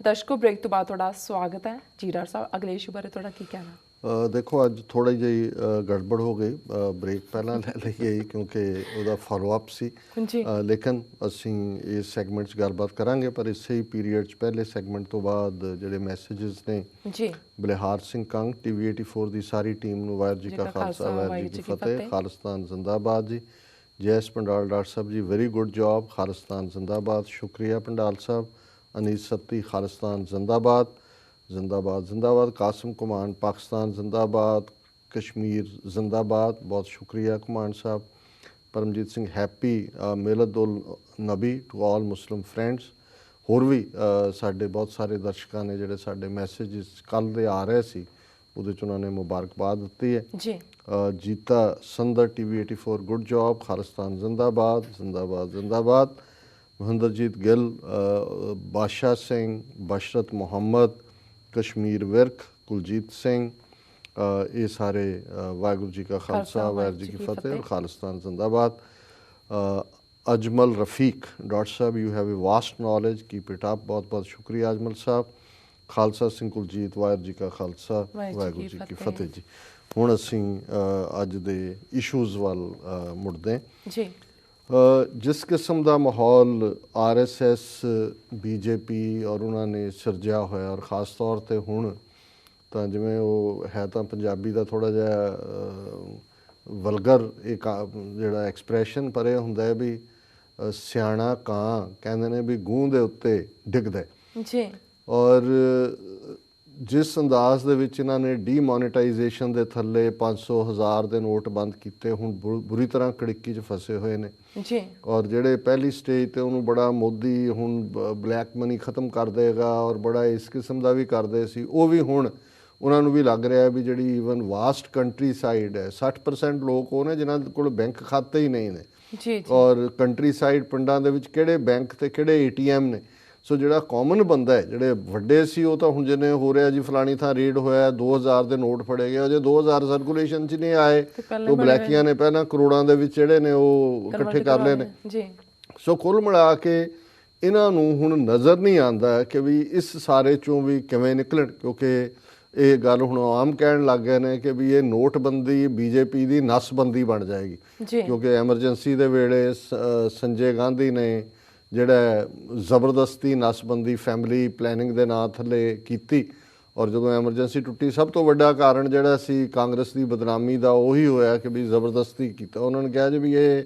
ਦਰਸ਼ਕੋ break ਤੋਂ ਬਾਅਦ ਤੁਹਾਡਾ ਸਵਾਗਤ ਹੈ। ਜੀਰਾ ਸਾਹਿਬ ਅਗਲੇ ਇਸ਼ੂ ਬਾਰੇ ਤੁਹਾਡਾ ਕੀ ਕਹਿਣਾ? ਦੇਖੋ ਅੱਜ ਥੋੜਾ ਜਿਹੀ ਗੜਬੜ ਹੋ ਗਈ। ਬ੍ਰੇਕ ਪਹਿਲਾਂ ਲੈ ਲਈ ਗਈ ਕਿਉਂਕਿ ਉਹਦਾ ਫਾਲੋ ਅਪ ਸੀ ਲੇਕਿਨ ਅਸੀਂ ਇਸ ਸੈਗਮੈਂਟ 'ਚ ਗੱਲਬਾਤ ਕਰਾਂਗੇ ਪਰ ਇਸੇ ਹੀ ਪੀਰੀਅਡ 'ਚ ਪਹਿਲੇ ਸੈਗਮੈਂਟ ਤੋਂ ਬਾਅਦ ਜਿਹੜੇ ਮੈਸੇजेस ਨੇ ਜੀ। ਬਲਿਹਾਰ ਸਿੰਘ ਕੰਗ ਟੀਵੀ 84 ਦੀ ਸਾਰੀ ਟੀਮ ਨੂੰ ਵਾਹਿਗੁਰੂ ਜੀ ਕਾ ਖਾਲਸਾ ਵਾਹਿਗੁਰੂ ਜੀ ਕੀ ਫਤਿਹ। ਖਾਲਿਸਤਾਨ ਜ਼ਿੰਦਾਬਾਦ ਜੀ। ਜੈਸ ਪੰਡਾਲ doctor Sahib ji very good job Khalistan ਜ਼ਿੰਦਾਬਾਦ। ਸ਼ੁਕਰੀਆ ਪੰਡਾਲ ਸਾਹਿਬ। ਅਨੀਸ ਸੱਤੀ ਖਾਲਿਸਤਾਨ ਜ਼ਿੰਦਾਬਾਦ ਜ਼ਿੰਦਾਬਾਦ ਜ਼ਿੰਦਾਬਾਦ ਕਾਸਮ ਕੁਮਾਨ ਪਾਕਿਸਤਾਨ ਜ਼ਿੰਦਾਬਾਦ ਕਸ਼ਮੀਰ ਜ਼ਿੰਦਾਬਾਦ ਬਹੁਤ ਸ਼ੁਕਰੀਆ ਕੁਮਾਨ ਸਾਹਿਬ। Paramjit Singh happy Milad ul Nabi to all Muslim friends ਹੋਰ ਵੀ ਸਾਡੇ ਬਹੁਤ ਸਾਰੇ ਦਰਸ਼ਕਾਂ ਨੇ ਜਿਹੜੇ ਸਾਡੇ ਮੈਸੇजेस ਕੱਲ ਦੇ ਆ ਰਹੇ ਸੀ ਉਹਦੇ ਚ ਉਹਨਾਂ ਨੇ ਮੁਬਾਰਕਬਾਦ ਦਿੱਤੀ ਹੈ। ਜੀ। Jeeta Sandar TV 84 good job Khalistan ਜ਼ਿੰਦਾਬਾਦ ਜ਼ਿੰਦਾਬਾਦ ਜ਼ਿੰਦਾਬਾਦ। ਮਹਿੰਦਰਜੀਤ ਗਿੱਲ ਬਾਦਸ਼ਾਹ ਸਿੰਘ ਬਸ਼ਰਤ ਮੁਹੰਮਦ ਕਸ਼ਮੀਰ ਵਿਰਕ ਕੁਲਜੀਤ ਸਿੰਘ ਇਹ ਸਾਰੇ ਵਾਹਿਗੁਰੂ ਜੀ ਕਾ ਖਾਲਸਾ ਵਾਹਿਗੁਰੂ ਜੀ ਕੀ ਫਤਿਹ ਔਰ ਖਾਲਿਸਤਾਨ ਜ਼ਿੰਦਾਬਾਦ Ajmal Rafiq doctor Sahib you have a vast knowledge keep it up ਬਹੁਤ ਬਹੁਤ ਸ਼ੁਕਰੀਆ ਅਜਮਲ ਸਾਹਿਬ ਖਾਲਸਾ ਸਿੰਘ ਕੁਲਜੀਤ ਵਾਹਿਗੁਰੂ ਜੀ ਕਾ ਖਾਲਸਾ ਵਾਹਿਗੁਰੂ ਜੀ ਕੀ ਫਤਿਹ ਜੀ ਹੁਣ ਅਸੀਂ ਅੱਜ ਦੇ ਇਸ਼ੂਜ਼ ਵੱਲ ਮੁੜਦੇ ਜੀ ਜਿਸ ਕਿਸਮ ਦਾ ਮਾਹੌਲ ਆਰਐਸਐਸ ਬੀਜੇਪੀ ਔਰ ਉਹਨਾਂ ਨੇ ਸਿਰਜਿਆ ਹੋਇਆ ਔਰ ਖਾਸ ਤੌਰ ਤੇ ਹੁਣ ਤਾਂ ਜਿਵੇਂ ਉਹ ਹੈ ਤਾਂ ਪੰਜਾਬੀ ਦਾ ਥੋੜਾ ਜਿਹਾ ਵਲਗਰ ਇੱਕ ਜਿਹੜਾ ਐਕਸਪ੍ਰੈਸ਼ਨ ਪਰ ਹੁੰਦਾ ਹੈ ਵੀ ਸਿਆਣਾ ਕਾਂ ਕਹਿੰਦੇ ਨੇ ਵੀ ਗੂੰ ਦੇ ਉੱਤੇ ਡਿੱਗਦਾ। ਜੀ ਔਰ ਜਿਸ ਅੰਦਾਜ਼ ਦੇ ਵਿੱਚ ਇਹਨਾਂ ਨੇ ਡੀਮੋਨੇਟਾਈਜੇਸ਼ਨ ਦੇ ਥੱਲੇ 500 ਹਜ਼ਾਰ ਦੇ ਨੋਟ ਬੰਦ ਕੀਤੇ ਹੁਣ ਬੁਰੀ ਤਰ੍ਹਾਂ ਕੜਿੱਕੀ 'ਚ ਫਸੇ ਹੋਏ ਨੇ ਜੀ। ਔਰ ਜਿਹੜੇ ਪਹਿਲੀ ਸਟੇਜ ਤੇ ਉਹਨੂੰ ਬੜਾ ਮੋਦੀ ਹੁਣ ਬਲੈਕ ਮਨੀ ਖਤਮ ਕਰ ਦੇਗਾ ਔਰ ਬੜਾ ਇਸ ਕਿਸਮ ਦਾ ਵੀ ਕਰਦੇ ਸੀ ਉਹ ਵੀ ਹੁਣ ਉਹਨਾਂ ਨੂੰ ਵੀ ਲੱਗ ਰਿਹਾ ਹੈ ਵੀ ਜਿਹੜੀ ਈਵਨ ਵਾਸਟ ਕੰਟਰੀ ਸਾਈਡ ਹੈ 60% ਲੋਕ ਉਹ ਨੇ ਜਿਨ੍ਹਾਂ ਕੋਲ ਬੈਂਕ ਖਾਤੇ ਹੀ ਨਹੀਂ ਨੇ। ਜੀ ਜੀ। ਔਰ ਕੰਟਰੀ ਸਾਈਡ ਪਿੰਡਾਂ ਦੇ ਵਿੱਚ ਕਿਹੜੇ ਬੈਂਕ ਤੇ ਕਿਹੜੇ ਏਟੀਐਮ ਨੇ? ਸੋ ਜਿਹੜਾ ਕਾਮਨ ਬੰਦਾ ਹੈ ਜਿਹੜੇ ਵੱਡੇ ਸੀ ਉਹ ਤਾਂ ਹੁਣ ਜਿਵੇਂ ਹੋ ਰਿਹਾ ਜੀ ਫਲਾਣੀ ਥਾਂ ਰੇਡ ਹੋਇਆ 2000 ਦੇ ਨੋਟ ਫੜੇ ਗਏ ਅਜੇ 2000 ਸਰਕੂਲੇਸ਼ਨ 'ਚ ਨਹੀਂ ਆਏ। ਉਹ ਬਲੈਕੀਆਂ ਨੇ ਪਹਿਲਾਂ ਕਰੋੜਾਂ ਦੇ ਵਿੱਚ ਜਿਹੜੇ ਨੇ ਉਹ ਇਕੱਠੇ ਕਰ ਲਏ ਨੇ। ਜੀ। ਸੋ ਕੁੱਲ ਮਿਲਾ ਕੇ ਇਹਨਾਂ ਨੂੰ ਹੁਣ ਨਜ਼ਰ ਨਹੀਂ ਆਉਂਦਾ ਕਿ ਵੀ ਇਸ ਸਾਰੇ ਚੋਂ ਵੀ ਕਿਵੇਂ ਨਿਕਲਣ ਕਿਉਂਕਿ ਇਹ ਗੱਲ ਹੁਣ ਆਮ ਕਹਿਣ ਲੱਗ ਗਏ ਨੇ ਕਿ ਵੀ ਇਹ ਨੋਟਬੰਦੀ ਬੀਜੇਪੀ ਦੀ ਨਸਬੰਦੀ ਬਣ ਜਾਏਗੀ। ਜੀ। ਕਿਉਂਕਿ ਐਮਰਜੈਂਸੀ ਦੇ ਵੇਲੇ ਸੰਜੇ ਗਾਂਧੀ ਨੇ ਜਿਹੜਾ ਜ਼ਬਰਦਸਤੀ ਨਸਬੰਦੀ ਫੈਮਿਲੀ ਪਲੈਨਿੰਗ ਦੇ ਨਾਂ ਥੱਲੇ ਕੀਤੀ ਔਰ ਜਦੋਂ ਐਮਰਜੈਂਸੀ ਟੁੱਟੀ ਸਭ ਤੋਂ ਵੱਡਾ ਕਾਰਨ ਜਿਹੜਾ ਸੀ ਕਾਂਗਰਸ ਦੀ ਬਦਨਾਮੀ ਦਾ ਉਹੀ ਹੋਇਆ ਕਿ ਵੀ ਜ਼ਬਰਦਸਤੀ ਕੀਤਾ। ਉਹਨਾਂ ਨੇ ਕਿਹਾ ਜੀ ਵੀ ਇਹ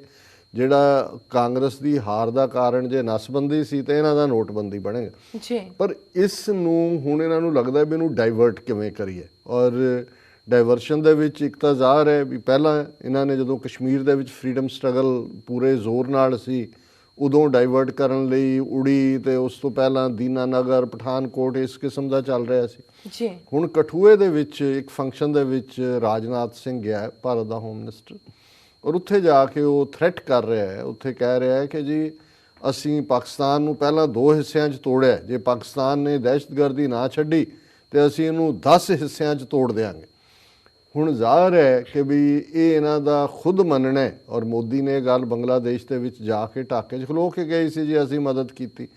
ਜਿਹੜਾ ਕਾਂਗਰਸ ਦੀ ਹਾਰ ਦਾ ਕਾਰਨ ਜੇ ਨਸਬੰਦੀ ਸੀ ਤੇ ਇਹਨਾਂ ਦਾ ਨੋਟਬੰਦੀ ਬਣੇਗਾ। ਜੀ। ਪਰ ਇਸ ਨੂੰ ਹੁਣ ਇਹਨਾਂ ਨੂੰ ਲੱਗਦਾ ਵੀ ਇਹਨੂੰ ਡਾਈਵਰਟ ਕਿਵੇਂ ਕਰੀਏ? ਔਰ ਡਾਈਵਰਸ਼ਨ ਦੇ ਵਿੱਚ ਇੱਕ ਤਾਂ ਜ਼ਾਹਰ ਹੈ ਵੀ ਪਹਿਲਾਂ ਇਹਨਾਂ ਨੇ ਜਦੋਂ ਕਸ਼ਮੀਰ ਦੇ ਵਿੱਚ ਫਰੀडम ਸਟਰਗਲ ਪੂਰੇ ਜ਼ੋਰ ਨਾਲ ਸੀ ਉਦੋਂ ਡਾਈਵਰਟ ਕਰਨ ਲਈ ਉੜੀ ਤੇ ਉਸ ਤੋਂ ਪਹਿਲਾਂ ਦੀਨਾਨਗਰ ਪਠਾਨਕੋਟ ਇਸ ਕਿਸਮ ਦਾ ਚੱਲ ਰਿਹਾ ਸੀ। ਜੀ। ਹੁਣ ਕਠੂਏ ਦੇ ਵਿੱਚ ਇੱਕ ਫੰਕਸ਼ਨ ਦੇ ਵਿੱਚ ਰਾਜਨਾਥ ਸਿੰਘ ਗਿਆ ਭਾਰਤ ਦਾ ਹੋਮ ਮਿਨਿਸਟਰ ਔਰ ਉੱਥੇ ਜਾ ਕੇ ਉਹ ਥ੍ਰੈਟ ਕਰ ਰਿਹਾ ਹੈ। ਉੱਥੇ ਕਹਿ ਰਿਹਾ ਹੈ ਕਿ ਜੀ ਅਸੀਂ ਪਾਕਿਸਤਾਨ ਨੂੰ ਪਹਿਲਾਂ ਦੋ ਹਿੱਸਿਆਂ 'ਚ ਤੋੜਿਆ ਜੇ ਪਾਕਿਸਤਾਨ ਨੇ ਦਹਿਸ਼ਤਗਰਦੀ ਨਾ ਛੱਡੀ ਤੇ ਅਸੀਂ ਇਹਨੂੰ 10 ਹਿੱਸਿਆਂ 'ਚ ਤੋੜ ਦੇਵਾਂਗੇ ਹੁਣ ਜ਼ਾਹਰ ਹੈ ਕਿ ਵੀ ਇਹ ਇਹਨਾਂ ਦਾ ਖੁਦ ਮੰਨਣਾ ਹੈ ਔਰ ਮੋਦੀ ਨੇ ਗੱਲ ਬੰਗਲਾਦੇਸ਼ ਦੇ ਵਿੱਚ ਜਾ ਕੇ ਢਾਕੇ 'ਚ ਖਲੋ ਕੇ ਗਏ ਸੀ ਜੀ ਅਸੀਂ ਮਦਦ ਕੀਤੀ।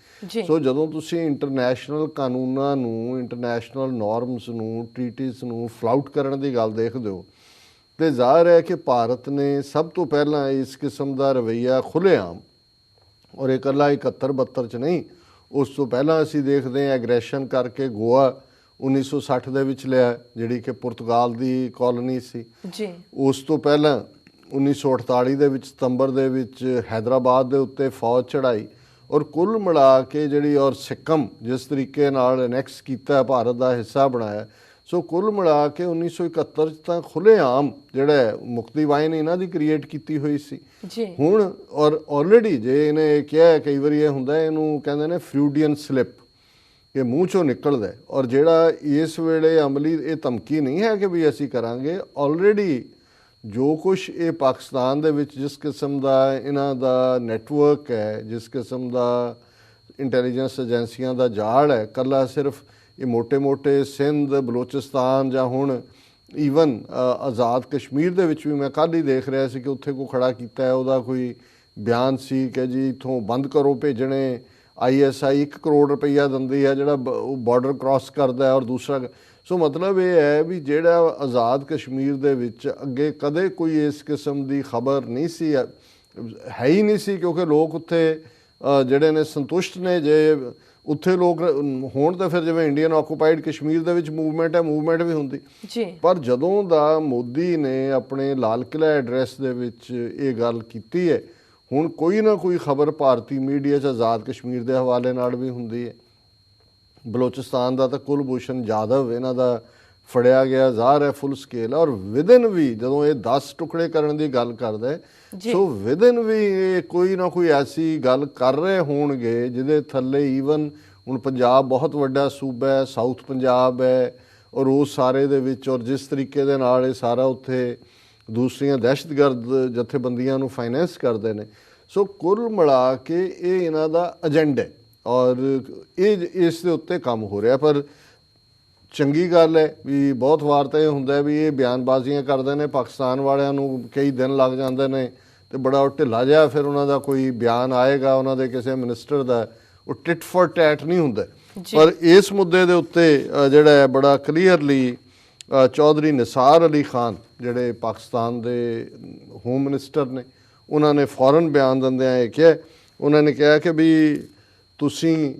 ਸੋ ਜਦੋਂ ਤੁਸੀਂ ਇੰਟਰਨੈਸ਼ਨਲ ਕਾਨੂੰਨਾਂ ਨੂੰ ਇੰਟਰਨੈਸ਼ਨਲ ਨਾਰਮਸ ਨੂੰ ਟ੍ਰੀਟੀਜ਼ ਨੂੰ ਫਲਾਊਟ ਕਰਨ ਦੀ ਗੱਲ ਦੇਖਦੇ ਹੋ ਤੇ ਜ਼ਾਹਰ ਹੈ ਕਿ ਭਾਰਤ ਨੇ ਸਭ ਤੋਂ ਪਹਿਲਾਂ ਇਸ ਕਿਸਮ ਦਾ ਰਵਈਆ ਖੁੱਲ੍ਹੇਆਮ ਔਰ ਇਹ ਇਕੱਲਾ 71 72 ਚ ਨਹੀਂ ਉਸ ਤੋਂ ਪਹਿਲਾਂ ਅਸੀਂ ਦੇਖਦੇ ਹਾਂ ਐਗਰੈਸ਼ਨ ਕਰਕੇ ਗੋਆ 1960 ਦੇ ਵਿੱਚ ਲਿਆ ਜਿਹੜੀ ਕਿ ਪੁਰਤਗਾਲ ਦੀ ਕਲੋਨੀ ਸੀ। ਜੀ। ਉਸ ਤੋਂ ਪਹਿਲਾਂ 1948 ਦੇ ਵਿੱਚ ਸਤੰਬਰ ਦੇ ਵਿੱਚ ਹైదరాబాద్ ਦੇ ਉੱਤੇ ਫੌਜ ਚੜਾਈ ਔਰ ਕੁੱਲ ਮਿਲਾ ਕੇ ਜਿਹੜੀ ਔਰ ਸਿੱਕਮ ਜਿਸ ਤਰੀਕੇ ਨਾਲ ਐਨੈਕਸ ਕੀਤਾ ਭਾਰਤ ਦਾ ਹਿੱਸਾ ਬਣਾਇਆ ਸੋ ਕੁੱਲ ਮਿਲਾ ਕੇ 1971 ਚ ਤਾਂ ਖੁੱਲੇਆਮ ਜਿਹੜਾ ਮੁਕਤੀ ਵਾਇਨ ਇਹਨਾਂ ਦੀ ਕ੍ਰੀਏਟ ਕੀਤੀ ਹੋਈ ਸੀ। ਜੀ। ਹੁਣ ਔਰ ਆਲਰੇਡੀ ਜੇ ਇਹਨੇ ਕਿਹਾ ਕਈ ਵਾਰੀ ਇਹ ਹੁੰਦਾ ਇਹਨੂੰ ਕਹਿੰਦੇ ਨੇ ਫਿਊਡੀਅਨ ਸਲਿਪ ਇਹ ਮੂੰਹ ਚੋਂ ਨਿਕਲਦਾ ਔਰ ਜਿਹੜਾ ਇਸ ਵੇਲੇ ਅਮਲੀ ਇਹ ਧਮਕੀ ਨਹੀਂ ਹੈ ਕਿ ਵੀ ਅਸੀਂ ਕਰਾਂਗੇ ਆਲਰੇਡੀ ਜੋ ਕੁਝ ਇਹ ਪਾਕਿਸਤਾਨ ਦੇ ਵਿੱਚ ਜਿਸ ਕਿਸਮ ਦਾ ਇਹਨਾਂ ਦਾ ਨੈਟਵਰਕ ਹੈ, ਜਿਸ ਕਿਸਮ ਦਾ ਇੰਟੈਲੀਜੈਂਸ ਏਜੰਸੀਆਂ ਦਾ ਜਾਲ ਹੈ, ਕੱਲਾ ਸਿਰਫ ਇਹ ਮੋٹے-ਮੋٹے ਸਿੰਧ ਬਲੋਚਿਸਤਾਨ ਜਾਂ ਹੁਣ ਈਵਨ ਆਜ਼ਾਦ ਕਸ਼ਮੀਰ ਦੇ ਵਿੱਚ ਵੀ ਮੈਂ ਕੱਲ ਹੀ ਦੇਖ ਰਿਹਾ ਸੀ ਕਿ ਉੱਥੇ ਕੋ ਖੜਾ ਕੀਤਾ ਹੈ, ਉਹਦਾ ਕੋਈ ਬਿਆਨ ਸੀ ਕਿ ਜੀ ਇਥੋਂ ਬੰਦ ਕਰੋ ਭੇਜਣੇ। ਆਈਐਸਆਈ 1 ਕਰੋੜ ਰੁਪਈਆ ਦਿੰਦੀ ਹੈ ਜਿਹੜਾ ਉਹ ਬਾਰਡਰ ਕ੍ਰਾਸ ਕਰਦਾ ਹੈ ਔਰ ਦੂਸਰਾ ਸੋ ਮਤਲਬ ਇਹ ਹੈ ਵੀ ਜਿਹੜਾ ਆਜ਼ਾਦ ਕਸ਼ਮੀਰ ਦੇ ਵਿੱਚ ਅੱਗੇ ਕਦੇ ਕੋਈ ਇਸ ਕਿਸਮ ਦੀ ਖਬਰ ਨਹੀਂ ਸੀ ਹੈ ਹੀ ਨਹੀਂ ਸੀ ਕਿਉਂਕਿ ਲੋਕ ਉੱਥੇ ਜਿਹੜੇ ਨੇ ਸੰਤੁਸ਼ਟ ਨੇ ਜੇ ਉੱਥੇ ਲੋਕ ਹੋਣ ਤਾਂ ਫਿਰ ਜਿਵੇਂ ਇੰਡੀਅਨ ਆਕੂਪਾਈਡ ਕਸ਼ਮੀਰ ਦੇ ਵਿੱਚ ਮੂਵਮੈਂਟ ਹੈ ਮੂਵਮੈਂਟ ਵੀ ਹੁੰਦੀ। ਜੀ। ਪਰ ਜਦੋਂ ਦਾ ਮੋਦੀ ਨੇ ਆਪਣੇ ਲਾਲ ਕਿਲ੍ਹਾ ਐਡਰੈਸ ਦੇ ਵਿੱਚ ਇਹ ਗੱਲ ਕੀਤੀ ਹੈ ਹੁਣ ਕੋਈ ਨਾ ਕੋਈ ਖਬਰ ਭਾਰਤੀ ਮੀਡੀਆ 'ਚ ਆਜ਼ਾਦ ਕਸ਼ਮੀਰ ਦੇ ਹਵਾਲੇ ਨਾਲ ਵੀ ਹੁੰਦੀ ਹੈ ਬਲੋਚਿਸਤਾਨ ਦਾ ਤਾਂ ਕੁਲਭੂਸ਼ਣ ਜਾਦਵ ਇਹਨਾਂ ਦਾ ਫੜਿਆ ਗਿਆ ਜ਼ਾਹਰ ਹੈ ਫੁੱਲ ਸਕੇਲ ਔਰ ਵਿਦਨ ਵੀ ਜਦੋਂ ਇਹ 10 ਟੁਕੜੇ ਕਰਨ ਦੀ ਗੱਲ ਕਰਦਾ। ਸੋ ਵਿਦਨ ਵੀ ਇਹ ਕੋਈ ਨਾ ਕੋਈ ਐਸੀ ਗੱਲ ਕਰ ਰਹੇ ਹੋਣਗੇ ਜਿਹਦੇ ਥੱਲੇ ਈਵਨ ਹੁਣ ਪੰਜਾਬ ਬਹੁਤ ਵੱਡਾ ਸੂਬਾ ਹੈ ਸਾਊਥ ਪੰਜਾਬ ਹੈ ਔਰ ਉਹ ਸਾਰੇ ਦੇ ਵਿੱਚ ਔਰ ਜਿਸ ਤਰੀਕੇ ਦੇ ਨਾਲ ਇਹ ਸਾਰਾ ਉੱਥੇ ਦੂਸਰੀਆਂ ਦਹਿਸ਼ਤਗਰਦ ਜਥੇਬੰਦੀਆਂ ਨੂੰ ਫਾਈਨੈਂਸ ਕਰਦੇ ਨੇ। ਸੋ ਕੁੱਲ ਮਿਲਾ ਕੇ ਇਹ ਇਹਨਾਂ ਦਾ ਏਜੰਡਾ ਹੈ। ਔਰ ਇਹ ਇਸ ਦੇ ਉੱਤੇ ਕੰਮ ਹੋ ਰਿਹਾ। ਪਰ ਚੰਗੀ ਗੱਲ ਹੈ ਵੀ ਬਹੁਤ ਵਾਰ ਤਾਂ ਇਹ ਹੁੰਦਾ ਵੀ ਇਹ ਬਿਆਨਬਾਜ਼ੀਆਂ ਕਰਦੇ ਨੇ ਪਾਕਿਸਤਾਨ ਵਾਲਿਆਂ ਨੂੰ ਕਈ ਦਿਨ ਲੱਗ ਜਾਂਦੇ ਨੇ ਤੇ ਬੜਾ ਉਹ ਢਿੱਲਾ ਜਿਹਾ ਫਿਰ ਉਹਨਾਂ ਦਾ ਕੋਈ ਬਿਆਨ ਆਏਗਾ ਉਹਨਾਂ ਦੇ ਕਿਸੇ ਮਿਨਿਸਟਰ ਦਾ ਉਹ ਟਿਟ ਫॉर ਟੈਟ ਨਹੀਂ ਹੁੰਦਾ। ਪਰ ਇਸ ਮੁੱਦੇ ਦੇ ਉੱਤੇ ਜਿਹੜਾ ਹੈ ਬੜਾ ਕਲੀਅਰਲੀ ਚੌਧਰੀ ਨਿਸਾਰ ਅਲੀ ਖਾਨ ਜਿਹੜੇ ਪਾਕਿਸਤਾਨ ਦੇ ਹੋਮ ਮਿਨਿਸਟਰ ਨੇ ਉਹਨਾਂ ਨੇ ਫੌਰਨ ਬਿਆਨ ਦਿੰਦਿਆਂ ਇਹ ਕਿਹਾ ਉਹਨਾਂ ਨੇ ਕਿਹਾ ਕਿ ਵੀ ਤੁਸੀਂ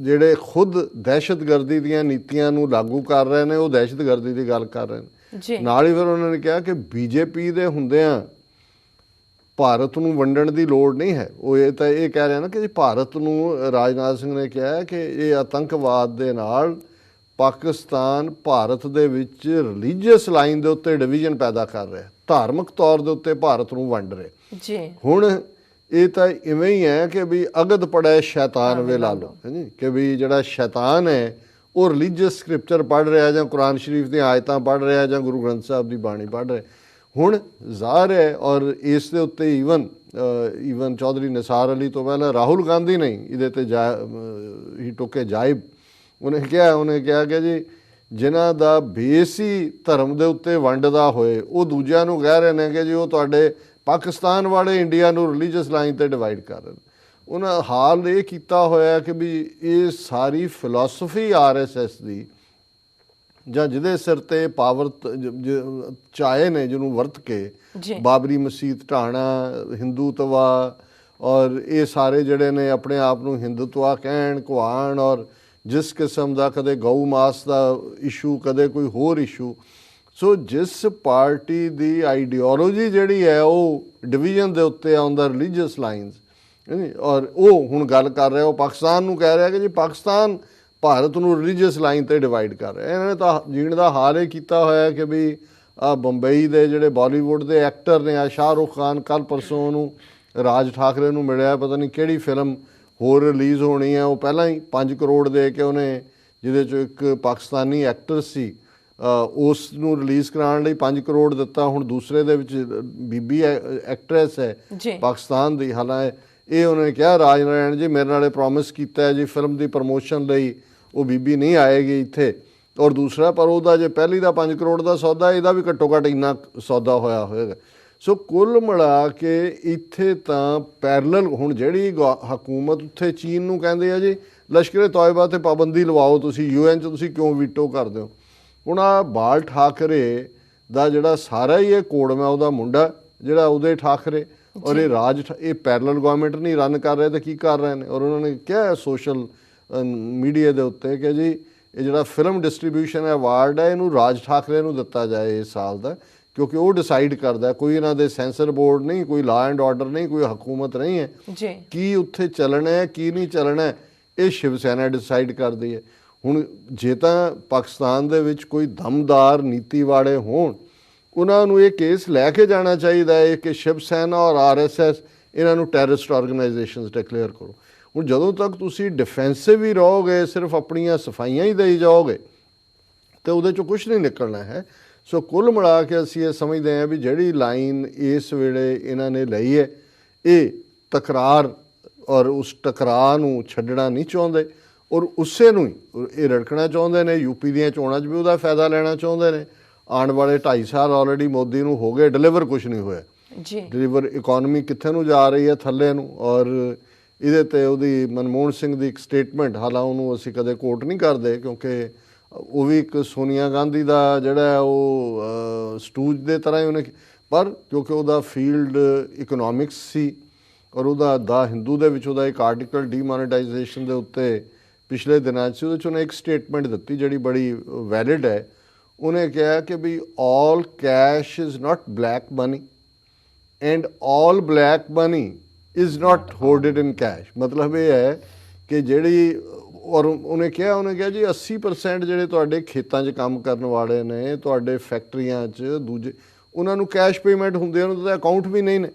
ਜਿਹੜੇ ਖੁਦ ਦਹਿਸ਼ਤਗਰਦੀ ਦੀਆਂ ਨੀਤੀਆਂ ਨੂੰ ਲਾਗੂ ਕਰ ਰਹੇ ਨੇ ਉਹ ਦਹਿਸ਼ਤਗਰਦੀ ਦੀ ਗੱਲ ਕਰ ਰਹੇ ਨੇ। ਜੀ। ਨਾਲ ਹੀ ਫਿਰ ਉਹਨਾਂ ਨੇ ਕਿਹਾ ਕਿ ਬੀਜੇਪੀ ਦੇ ਹੁੰਦਿਆਂ ਭਾਰਤ ਨੂੰ ਵੰਡਣ ਦੀ ਲੋੜ ਨਹੀਂ ਹੈ। ਉਹ ਇਹ ਤਾਂ ਇਹ ਕਹਿ ਰਿਹਾ ਨਾ ਕਿ ਭਾਰਤ ਨੂੰ ਰਾਜਨਾਥ ਸਿੰਘ ਨੇ ਕਿਹਾ ਕਿ ਇਹ ਆਤੰਕਵਾਦ ਦੇ ਨਾਲ ਪਾਕਿਸਤਾਨ ਭਾਰਤ ਦੇ ਵਿੱਚ ਰਿਲੀਜੀਅਸ ਲਾਈਨ ਦੇ ਉੱਤੇ ਡਿਵੀਜ਼ਨ ਪੈਦਾ ਕਰ ਰਿਹਾ ਧਾਰਮਿਕ ਤੌਰ ਦੇ ਉੱਤੇ ਭਾਰਤ ਨੂੰ ਵੰਡ ਰਿਹਾ ਜੀ। ਹੁਣ ਇਹ ਤਾਂ ਇਵੇਂ ਹੀ ਹੈ ਕਿ ਵੀ ਅਗਦ ਪੜੈ ਸ਼ੈਤਾਨ ਵੇ ਲਾ ਲਓ ਹਾਂਜੀ ਕਿ ਵੀ ਜਿਹੜਾ ਸ਼ੈਤਾਨ ਹੈ ਉਹ ਰਿਲੀਜੀਅਸ ਸਕ੍ਰਿਪਚਰ ਪੜ੍ਹ ਰਿਹਾ ਜਾਂ ਕੁਰਾਨ ਸ਼ਰੀਫ ਦੀਆਂ ਆਇਤਾਂ ਪੜ੍ਹ ਰਿਹਾ ਜਾਂ ਗੁਰੂ ਗ੍ਰੰਥ ਸਾਹਿਬ ਦੀ ਬਾਣੀ ਪੜ੍ਹ ਰਿਹਾ ਹੁਣ ਜ਼ਾਹਰ ਹੈ ਔਰ ਇਸ ਦੇ ਉੱਤੇ ਈਵਨ ਈਵਨ ਚੌਧਰੀ ਨਿਸਾਰ ਅਲੀ ਤੋਂ ਪਹਿਲਾਂ ਰਾਹੁਲ ਗਾਂਧੀ ਨਹੀਂ ਇਹਦੇ ਤੇ ਹੀ ਟੋਕੇ ਜਾਇਬ ਉਹਨੇ ਕਿਹਾ ਉਹਨੇ ਕਿਹਾ ਕਿ ਜੀ ਜਿਨ੍ਹਾਂ ਦਾ ਬੇਸ ਹੀ ਧਰਮ ਦੇ ਉੱਤੇ ਵੰਡਦਾ ਹੋਏ ਉਹ ਦੂਜਿਆਂ ਨੂੰ ਕਹਿ ਰਹੇ ਨੇ ਕਿ ਜੀ ਉਹ ਤੁਹਾਡੇ ਪਾਕਿਸਤਾਨ ਵਾਲੇ ਇੰਡੀਆ ਨੂੰ ਰਿਲੀਜੀਅਸ ਲਾਈਨ ਤੇ ਡਿਵਾਈਡ ਕਰ ਰਹੇ ਨੇ ਉਹਨਾਂ ਹਾਲ ਇਹ ਕੀਤਾ ਹੋਇਆ ਕਿ ਵੀ ਇਹ ਸਾਰੀ ਫਿਲਾਸਫੀ ਆਰਐਸਐਸ ਦੀ ਜਾਂ ਜਿਹਦੇ ਸਿਰ ਤੇ ਪਾਵਰ ਚਾਏ ਨੇ ਜਿਹਨੂੰ ਵਰਤ ਕੇ। ਬਾਬਰੀ ਮਸਜਿਦ ਢਾਣਾ ਹਿੰਦੂਤਵਾ ਔਰ ਇਹ ਸਾਰੇ ਜਿਹੜੇ ਨੇ ਆਪਣੇ ਆਪ ਨੂੰ ਹਿੰਦੂਤਵਾ ਕਹਿਣ ਕੁਹਾਣ ਔਰ ਜਿਸ ਕਿਸਮ ਦਾ ਕਦੇ ਗਊ ਮਾਸ ਦਾ ਇਸ਼ੂ ਕਦੇ ਕੋਈ ਹੋਰ ਇਸ਼ੂ ਸੋ ਜਿਸ ਪਾਰਟੀ ਦੀ ਆਈਡੀਓਲੋਜੀ ਜਿਹੜੀ ਹੈ, ਉਹ ਡਿਵੀਜ਼ਨ ਦੇ ਉੱਤੇ ਔਨ ਦਾ ਰਿਲੀਜੀਅਸ ਲਾਈਨਸ ਔਰ ਉਹ ਹੁਣ ਗੱਲ ਕਰ ਰਿਹਾ, ਉਹ ਪਾਕਿਸਤਾਨ ਨੂੰ ਕਹਿ ਰਿਹਾ ਕਿ ਜੀ ਪਾਕਿਸਤਾਨ ਭਾਰਤ ਨੂੰ ਰਿਲੀਜੀਅਸ ਲਾਈਨ ਤੇ ਡਿਵਾਈਡ ਕਰ ਰਿਹਾ। ਇਹਨਾਂ ਨੇ ਤਾਂ ਜੀਣ ਦਾ ਹਾਲ ਇਹ ਕੀਤਾ ਹੋਇਆ ਕਿ ਵੀ ਆ ਬੰਬਈ ਦੇ ਜਿਹੜੇ ਬਾਲੀਵੁੱਡ ਦੇ ਐਕਟਰ ਨੇ ਆ ਸ਼ਾਹਰੁਖ ਖਾਨ ਕੱਲ ਪਰਸੋਂ ਨੂੰ ਰਾਜ ਠਾਕਰੇ ਨੂੰ ਮਿਲਿਆ, ਪਤਾ ਨਹੀਂ ਕਿਹੜੀ ਫਿਲਮ ਹੋਰ ਰਿਲੀਜ਼ ਹੋਣੀ ਹੈ ਉਹ ਪਹਿਲਾਂ ਹੀ 5 ਕਰੋੜ ਦੇ ਕੇ ਉਹਨੇ ਜਿਹਦੇ ਚੋਂ ਇੱਕ ਪਾਕਿਸਤਾਨੀ ਐਕਟਰ ਸੀ ਉਸ ਨੂੰ ਰਿਲੀਜ਼ ਕਰਾਉਣ ਲਈ 5 ਕਰੋੜ ਦਿੱਤਾ ਹੁਣ ਦੂਸਰੇ ਦੇ ਵਿੱਚ ਬੀਬੀ ਐਕਟਰੈਸ ਹੈ। ਪਾਕਿਸਤਾਨ ਦੀ ਹਾਲਾਂਕਿ ਇਹ ਉਹਨੇ ਕਿਹਾ ਰਾਜ ਨਾਰਾਇਣ ਜੀ ਮੇਰੇ ਨਾਲੇ ਪ੍ਰੋਮਿਸ ਕੀਤਾ ਹੈ ਜੀ ਫਿਲਮ ਦੀ ਪ੍ਰਮੋਸ਼ਨ ਲਈ ਉਹ ਬੀਬੀ ਨਹੀਂ ਆਏਗੀ ਇੱਥੇ ਔਰ ਦੂਸਰਾ ਪਰ ਉਹਦਾ ਜੇ ਪਹਿਲੀ ਦਾ 5 ਕਰੋੜ ਦਾ ਸੌਦਾ ਇਹਦਾ ਵੀ ਘੱਟੋ ਘੱਟ ਇੰਨਾ ਸੌਦਾ ਹੋਇਆ ਹੋਏਗਾ ਸੋ ਕੁੱਲ ਮਿਲਾ ਕੇ ਇੱਥੇ ਤਾਂ ਪੈਰਲਲ ਹੁਣ ਜਿਹੜੀ ਹਕੂਮਤ ਉੱਥੇ ਚੀਨ ਨੂੰ ਕਹਿੰਦੇ ਆ ਜੀ ਲਸ਼ਕਰੇ ਤੋਇਬਾ ਤੇ ਪਾਬੰਦੀ ਲਵਾਓ ਤੁਸੀਂ ਯੂਐਨ ਚ ਤੁਸੀਂ ਕਿਉਂ ਵੀਟੋ ਕਰਦੇ ਹੋ? ਹੁਣ ਆ ਬਾਲ ਠਾਕਰੇ ਦਾ ਜਿਹੜਾ ਸਾਰਾ ਹੀ ਇਹ ਕੋੜਮਾ ਉਹਦਾ ਮੁੰਡਾ ਜਿਹੜਾ ਉਦੇ ਠਾਕਰੇ ਔਰ ਇਹ ਰਾਜ ਇਹ ਪੈਰਲਲ ਗਵਰਨਮੈਂਟ ਨਹੀਂ ਰਨ ਕਰ ਰਹੇ ਤੇ ਕੀ ਕਰ ਰਹੇ ਨੇ? ਔਰ ਉਹਨਾਂ ਨੇ ਕਿਹਾ ਸੋਸ਼ਲ ਮੀਡੀਆ ਦੇ ਉੱਤੇ ਕਿ ਜੀ ਇਹ ਜਿਹੜਾ ਫਿਲਮ ਡਿਸਟ੍ਰੀਬਿਊਸ਼ਨ ਅਵਾਰਡ ਹੈ ਇਹਨੂੰ ਰਾਜ ਠਾਕਰੇ ਨੂੰ ਦਿੱਤਾ ਜਾਏ ਇਸ ਸਾਲ ਦਾ। ਕਿਉਂਕਿ ਉਹ ਡਿਸਾਈਡ ਕਰਦਾ ਕੋਈ ਇਹਨਾਂ ਦੇ ਸੈਂਸਰ ਬੋਰਡ ਨਹੀਂ ਕੋਈ ਲਾ ਐਂਡ ਆਰਡਰ ਨਹੀਂ ਕੋਈ ਹਕੂਮਤ ਨਹੀਂ ਹੈ ਜੀ। ਕੀ ਉੱਥੇ ਚੱਲਣਾ ਹੈ ਕੀ ਨਹੀਂ ਚੱਲਣਾ ਇਹ ਸ਼ਿਵ ਸੈਨਾ ਡਿਸਾਈਡ ਕਰਦੀ ਹੈ। ਹੁਣ ਜੇ ਤਾਂ ਪਾਕਿਸਤਾਨ ਦੇ ਵਿੱਚ ਕੋਈ ਦਮਦਾਰ ਨੀਤੀ ਵਾਲੇ ਹੋਣ ਉਹਨਾਂ ਨੂੰ ਇਹ ਕੇਸ ਲੈ ਕੇ ਜਾਣਾ ਚਾਹੀਦਾ ਹੈ ਕਿ ਸ਼ਿਵ ਸੈਨਾ ਔਰ ਆਰਐਸਐਸ ਇਹਨਾਂ ਨੂੰ ਟੈਰਰਿਸਟ ਆਰਗੇਨਾਈਜੇਸ਼ਨਸ ਡਿਕਲੇਅਰ ਕਰੋ। ਹੁਣ ਜਦੋਂ ਤੱਕ ਤੁਸੀਂ ਡਿਫੈਂਸਿਵ ਹੀ ਰਹੋਗੇ ਸਿਰਫ ਆਪਣੀਆਂ ਸਫਾਈਆਂ ਹੀ ਦੇਈ ਜਾਓਗੇ ਤੇ ਉਹਦੇ ਚੋਂ ਕੁਝ ਨਹੀਂ ਨਿਕਲਣਾ ਹੈ। ਸੋ ਕੁੱਲ ਮਿਲਾ ਕੇ ਅਸੀਂ ਇਹ ਸਮਝਦੇ ਹਾਂ ਵੀ ਜਿਹੜੀ ਲਾਈਨ ਇਸ ਵੇਲੇ ਇਹਨਾਂ ਨੇ ਲਈ ਹੈ ਇਹ ਤਕਰਾਰ ਔਰ ਉਸ ਟਕਰਾਅ ਨੂੰ ਛੱਡਣਾ ਨਹੀਂ ਚਾਹੁੰਦੇ ਔਰ ਉਸੇ ਨੂੰ ਹੀ ਇਹ ਰੜਕਣਾ ਚਾਹੁੰਦੇ ਨੇ ਯੂਪੀ ਦੀਆਂ ਚੋਣਾਂ 'ਚ ਵੀ ਉਹਦਾ ਫਾਇਦਾ ਲੈਣਾ ਚਾਹੁੰਦੇ ਨੇ। ਆਉਣ ਵਾਲੇ 2.5 ਸਾਲ ਆਲਰੇਡੀ ਮੋਦੀ ਨੂੰ ਹੋ ਗਏ ਡਿਲੀਵਰ ਕੁਝ ਨਹੀਂ ਹੋਇਆ। ਜੀ। ਡਿਲੀਵਰ ਇਕਨੋਮੀ ਕਿੱਥੇ ਨੂੰ ਜਾ ਰਹੀ ਹੈ ਥੱਲੇ ਨੂੰ ਔਰ ਇਹਦੇ ਤੇ ਉਹਦੀ ਮਨਮੋਹਨ ਸਿੰਘ ਦੀ ਇੱਕ ਸਟੇਟਮੈਂਟ ਹਾਲਾਂ ਉਹਨੂੰ ਅਸੀਂ ਕਦੇ ਕੋਟ ਨਹੀਂ ਕਰਦੇ ਕਿਉਂਕਿ ਉਹ ਵੀ ਇੱਕ ਸੋਨੀਆ ਗਾਂਧੀ ਦਾ ਜਿਹੜਾ ਉਹ ਸਟੂਜ ਦੇ ਤਰ੍ਹਾਂ ਹੀ ਉਹਨੇ ਪਰ ਕਿਉਂਕਿ ਉਹਦਾ ਫੀਲਡ ਇਕਨੋਮਿਕਸ ਸੀ ਔਰ ਉਹਦਾ ਦਾ ਹਿੰਦੂ ਦੇ ਵਿੱਚ ਉਹਦਾ ਇੱਕ ਆਰਟੀਕਲ ਡੀਮੋਨੇਟਾਈਜੇਸ਼ਨ ਦੇ ਉੱਤੇ ਪਿਛਲੇ ਦਿਨਾਂ 'ਚ ਉਹਦੇ 'ਚ ਉਹਨੇ ਇੱਕ ਸਟੇਟਮੈਂਟ ਦਿੱਤੀ ਜਿਹੜੀ ਬੜੀ ਵੈਲਿਡ ਹੈ। ਉਹਨੇ ਕਿਹਾ ਕਿ ਵੀ all cash is not black money and all black money is not hoarded in cash ਮਤਲਬ ਇਹ ਹੈ ਕਿ ਜਿਹੜੀ ਔਰ ਉਹਨੇ ਕਿਹਾ ਉਹਨੇ ਕਿਹਾ ਜੀ 80% ਜਿਹੜੇ ਤੁਹਾਡੇ ਖੇਤਾਂ 'ਚ ਕੰਮ ਕਰਨ ਵਾਲੇ ਨੇ ਤੁਹਾਡੇ ਫੈਕਟਰੀਆਂ 'ਚ ਦੂਜੇ ਉਹਨਾਂ ਨੂੰ ਕੈਸ਼ ਪੇਮੈਂਟ ਹੁੰਦੇ ਉਹਨਾਂ ਦਾ ਅਕਾਊਂਟ ਵੀ ਨਹੀਂ ਨੇ।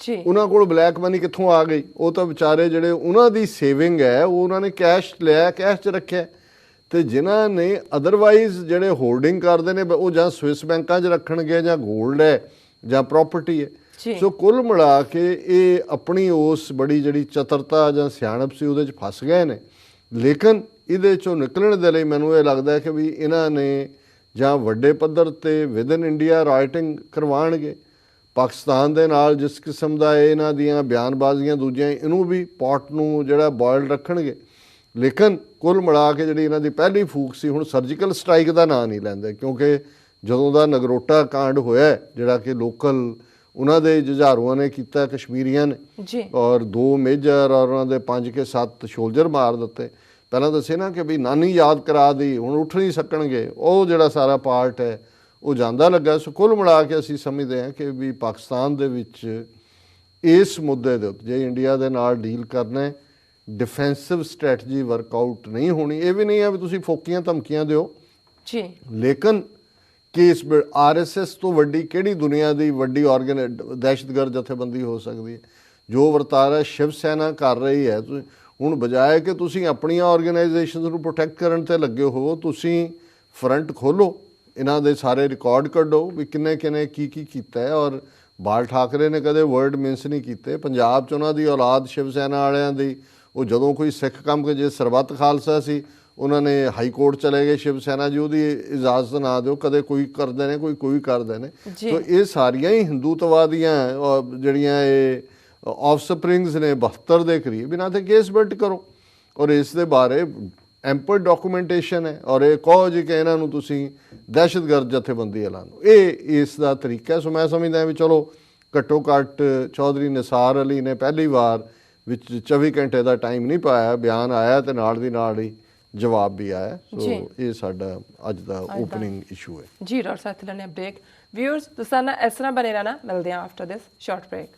ਜੀ। ਉਹਨਾਂ ਕੋਲ ਬਲੈਕ ਮਨੀ ਕਿੱਥੋਂ ਆ ਗਈ? ਉਹ ਤਾਂ ਵਿਚਾਰੇ ਜਿਹੜੇ ਉਹਨਾਂ ਦੀ ਸੇਵਿੰਗ ਹੈ ਉਹ ਉਹਨਾਂ ਨੇ ਕੈਸ਼ ਲਿਆ ਕੈਸ਼ 'ਚ ਰੱਖਿਆ। ਤੇ ਜਿਨ੍ਹਾਂ ਨੇ ਅਦਰਵਾਈਜ਼ ਜਿਹੜੇ ਹੋਲਡਿੰਗ ਕਰਦੇ ਨੇ ਉਹ ਜਾਂ ਸਵਿਸ ਬੈਂਕਾਂ 'ਚ ਰੱਖਣਗੇ ਜਾਂ 골ਡ ਹੈ ਜਾਂ ਪ੍ਰਾਪਰਟੀ। ਹੈ। ਸੋ ਕੁੱਲ ਮਿਲਾ ਕੇ ਇਹ ਆਪਣੀ ਉਸ ਬੜੀ ਜਿਹੜੀ ਚਤਰਤਾ ਜਾਂ ਸਿਆਣਪ ਸੀ ਉਹਦੇ 'ਚ ਫਸ ਗਏ ਨੇ। ਲੇਕਿਨ ਇਹਦੇ 'ਚੋਂ ਨਿਕਲਣ ਦੇ ਲਈ ਮੈਨੂੰ ਇਹ ਲੱਗਦਾ ਹੈ ਕਿ ਵੀ ਇਹਨਾਂ ਨੇ ਜਾਂ ਵੱਡੇ ਪੱਧਰ ਤੇ ਵਿਦਨ ਇੰਡੀਆ ਰਾਈਟਿੰਗ ਕਰਵਾਉਣਗੇ। ਪਾਕਿਸਤਾਨ ਦੇ ਨਾਲ ਜਿਸ ਕਿਸਮ ਦਾ ਇਹਨਾਂ ਦੀਆਂ ਬਿਆਨਬਾਜ਼ੀਆਂ ਦੂਜੀਆਂ, ਇਹਨੂੰ ਵੀ ਪੋਟ ਨੂੰ ਜਿਹੜਾ ਬੋਇਲ ਰੱਖਣਗੇ। ਲੇਕਿਨ ਕੁੱਲ ਮਿਲਾ ਕੇ ਜਿਹੜੀ ਇਹਨਾਂ ਦੀ ਪਹਿਲੀ ਫੂਕ ਸੀ, ਹੁਣ ਸਰਜੀਕਲ ਸਟ੍ਰਾਈਕ ਦਾ ਨਾਂ ਨਹੀਂ ਲੈਂਦੇ, ਕਿਉਂਕਿ ਜਦੋਂ ਦਾ ਨਗਰੋਟਾ ਕਾਂਡ ਹੋਇਆ ਜਿਹੜਾ ਕਿ ਲੋਕਲ ਉਹਨਾਂ ਦੇ ਜੁਝਾਰੂਆਂ ਨੇ ਕੀਤਾ ਕਸ਼ਮੀਰੀਆਂ ਨੇ। ਜੀ। ਔਰ ਦੋ ਮੇਜਰ ਔਰ ਉਹਨਾਂ ਦੇ ਪੰਜ ਕੇ ਸੱਤ ਸ਼ੋਲਜਰ ਮਾਰ ਦਿੱਤੇ। ਪਹਿਲਾਂ ਦੱਸੇ ਨਾ ਕਿ ਵੀ ਨਾਨੀ ਯਾਦ ਕਰਾ ਦੀ ਹੁਣ ਉੱਠ ਨਹੀਂ ਸਕਣਗੇ। ਉਹ ਜਿਹੜਾ ਸਾਰਾ ਪਾਰਟ ਹੈ ਉਹ ਜਾਂਦਾ ਲੱਗਾ। ਸੋ ਕੁੱਲ ਮਿਲਾ ਕੇ ਅਸੀਂ ਸਮਝਦੇ ਹਾਂ ਕਿ ਵੀ ਪਾਕਿਸਤਾਨ ਦੇ ਵਿੱਚ ਇਸ ਮੁੱਦੇ ਦੇ ਉੱਤੇ ਜੇ ਇੰਡੀਆ ਦੇ ਨਾਲ ਡੀਲ ਕਰਨਾ ਹੈ ਡਿਫੈਂਸਿਵ ਸਟ੍ਰੈਟਜੀ ਵਰਕਆਊਟ ਨਹੀਂ ਹੋਣੀ। ਇਹ ਵੀ ਨਹੀਂ ਹੈ ਵੀ ਤੁਸੀਂ ਫੋਕੀਆਂ ਧਮਕੀਆਂ ਦਿਓ। ਜੀ। ਲੇਕਿਨ ਕਿ ਇਸ ਆਰਐਸਐਸ ਤੋਂ ਵੱਡੀ ਕਿਹੜੀ ਦੁਨੀਆ ਦੀ ਵੱਡੀ ਆਰਗਨ ਦਹਿਸ਼ਤਗਰਦ ਜਥੇਬੰਦੀ ਹੋ ਸਕਦੀ ਹੈ? ਜੋ ਵਰਤਾਰਾ ਸ਼ਿਵ ਸੈਨਾ ਕਰ ਰਹੀ ਹੈ ਹੁਣ ਬਜਾਏ ਕਿ ਤੁਸੀਂ ਆਪਣੀਆਂ ਆਰਗੇਨਾਈਜੇਸ਼ਨਸ ਨੂੰ ਪ੍ਰੋਟੈਕਟ ਕਰਨ ਤੇ ਲੱਗੇ ਹੋ, ਤੁਸੀਂ ਫਰੰਟ ਖੋਲੋ, ਇਹਨਾਂ ਦੇ ਸਾਰੇ ਰਿਕਾਰਡ ਕੱਢੋ ਵੀ ਕਿੰਨੇ ਕਿੰਨੇ ਕੀ ਕੀ ਕੀਤਾ ਹੈ ਔਰ ਬਾਲ ਠਾਕਰੇ ਨੇ ਕਦੇ ਵਰਡ ਮਿੰਸ ਨਹੀਂ ਕੀਤੇ। ਪੰਜਾਬ ਚ ਉਹਨਾਂ ਦੀ ਔਲਾਦ ਸ਼ਿਵ ਸੈਨਾ ਵਾਲਿਆਂ ਦੀ, ਉਹ ਜਦੋਂ ਕੋਈ ਸਿੱਖ ਕੰਮ ਕੇ ਜੇ ਸਰਬੱਤ ਖਾਲਸਾ ਸੀ ਉਹਨਾਂ ਨੇ ਹਾਈ ਕੋਰਟ ਚਲੇ ਗਏ ਸ਼ਿਵ ਸੈਨਾ ਜੀ ਉਹਦੀ ਇਜਾਜ਼ਤ ਨਾ ਦਿਓ ਕਦੇ ਕੋਈ ਕਰਦੇ ਨੇ ਕੋਈ ਕੋਈ ਕਰਦੇ ਨੇ। ਸੋ ਇਹ ਸਾਰੀਆਂ ਹੀ ਹਿੰਦੂਤਵਾਦੀਆਂ ਜਿਹੜੀਆਂ ਇਹ ਆਫਸਪ੍ਰਿੰਗਸ ਨੇ 72 ਦੇ ਕਰੀਬ ਇਹਨਾਂ ਤੇ ਕੇਸ ਬਿਲਟ ਕਰੋ ਔਰ ਇਸ ਦੇ ਬਾਰੇ ਐਂਪਲ ਡਾਕੂਮੈਂਟੇਸ਼ਨ ਹੈ ਔਰ ਇਹ ਕਹੋ ਜੀ ਕਿ ਇਹਨਾਂ ਨੂੰ ਤੁਸੀਂ ਦਹਿਸ਼ਤਗਰਦ ਜਥੇਬੰਦੀ ਐਲਾਨੋ ਇਹ ਇਸ ਦਾ ਤਰੀਕਾ। ਸੋ ਮੈਂ ਸਮਝਦਾ ਵੀ ਚਲੋ ਘੱਟੋ ਘੱਟ ਚੌਧਰੀ ਨਿਸਾਰ ਅਲੀ ਨੇ ਪਹਿਲੀ ਵਾਰ ਵਿੱਚ 24 ਘੰਟੇ ਦਾ ਟਾਈਮ ਨਹੀਂ ਪਾਇਆ ਬਿਆਨ ਆਇਆ ਤੇ ਨਾਲ ਦੀ ਨਾਲ ਹੀ ਜਵਾਬ ਵੀ ਆਇਆ। ਸੋ। ਇਹ ਸਾਡਾ ਅੱਜ ਦਾ ਓਪਨਿੰਗ ਇਸ਼ੂ ਹੈ। ਜੀ ਡਾਕਟਰ ਸਾਹਿਬ ਲੈਣੇ ਬ੍ਰੇਕ ਵਿਊਅਰਸ ਤੁਸੀਂ ਨਾ ਇਸ ਤਰ੍ਹਾਂ ਬਨੇ ਰਹਿਣਾ। ਮਿਲਦੇ ਹਾਂ ਆਫਟਰ ਦਿਸ ਸ਼ਾਰਟ ਬ੍ਰੇਕ